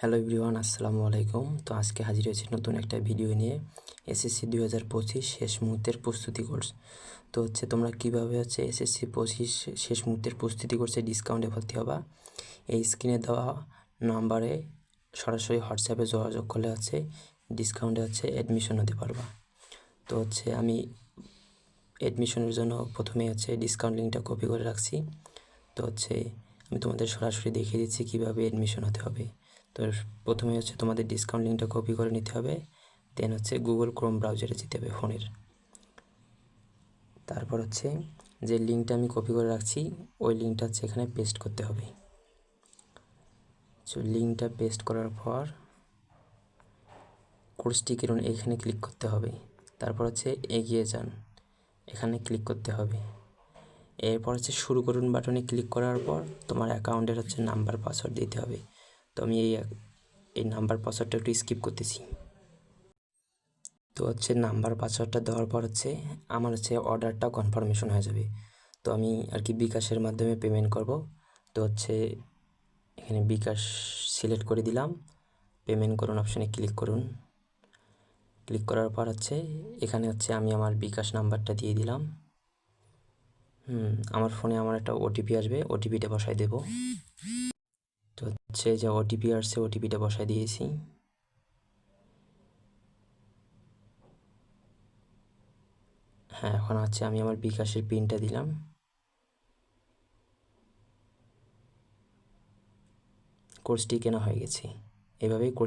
Hello everyone, আসসালামু আলাইকুম। তো আজকে হাজির হয়েছে নতুন একটা ভিডিও নিয়ে, এসএসসি দুই হাজার পঁচিশ শেষ মুহূর্তের প্রস্তুতি কোর্স। তো হচ্ছে তোমরা কীভাবে হচ্ছে এসএসসি পঁচিশ শেষ মুহূর্তের প্রস্তুতি কোর্সে ডিসকাউন্টে ভর্তি হবা, এই স্ক্রিনে দেওয়া নাম্বারে সরাসরি হোয়াটসঅ্যাপে যোগাযোগ করলে হচ্ছে ডিসকাউন্টে হচ্ছে অ্যাডমিশন হতে পারবা। তো হচ্ছে আমি অ্যাডমিশনের জন্য প্রথমে হচ্ছে ডিসকাউন্ট লিঙ্কটা কপি করে রাখছি। তো হচ্ছে আমি তোমাদের সরাসরি দেখিয়ে দিচ্ছি কীভাবে অ্যাডমিশন হতে হবে। তো প্রথমে হচ্ছে তোমাদের ডিসকাউন্ট লিঙ্কটা কপি করে নিতে হবে দেন হচ্ছে গুগল ক্রোম ব্রাউজারে যেতে হবে ফোনের। তারপর হচ্ছে যে লিঙ্কটা আমি কপি করে রাখছি, ওই লিঙ্কটা হচ্ছে এখানে পেস্ট করতে হবে। সো লিঙ্কটা পেস্ট করার পর কোর্সটি কিরণ এখানে ক্লিক করতে হবে। তারপর হচ্ছে এগিয়ে যান, এখানে ক্লিক করতে হবে। এরপর হচ্ছে শুরু করুন বাটনে ক্লিক করার পর তোমার অ্যাকাউন্টের হচ্ছে নাম্বার পাসওয়ার্ড দিতে হবে। তো আমি এই এই নাম্বার পাসওয়ার্ডটা একটু স্কিপ করতেছি। তো হচ্ছে নাম্বার পাসওয়ার্ডটা দেওয়ার পর হচ্ছে আমার হচ্ছে অর্ডারটা কনফার্মেশন হয়ে যাবে। তো আমি আর কি বিকাশের মাধ্যমে পেমেন্ট করব। তো হচ্ছে এখানে বিকাশ সিলেক্ট করে দিলাম। পেমেন্ট করুন অপশানে ক্লিক করুন। ক্লিক করার পর হচ্ছে এখানে হচ্ছে আমি আমার বিকাশ নাম্বারটা দিয়ে দিলাম। হুম, আমার ফোনে আমার একটা ওটিপি আসবে। ওটিপিটা বসাই দেব। তো হচ্ছে যে ওটিপি আসছে ওটিপিটা বসাই দিয়েছি। হ্যাঁ এখন হচ্ছে আমি আমার বিকাশের পিনটা দিলাম। কোর্সটি কেনা হয়ে গেছে। এভাবেই কোর্স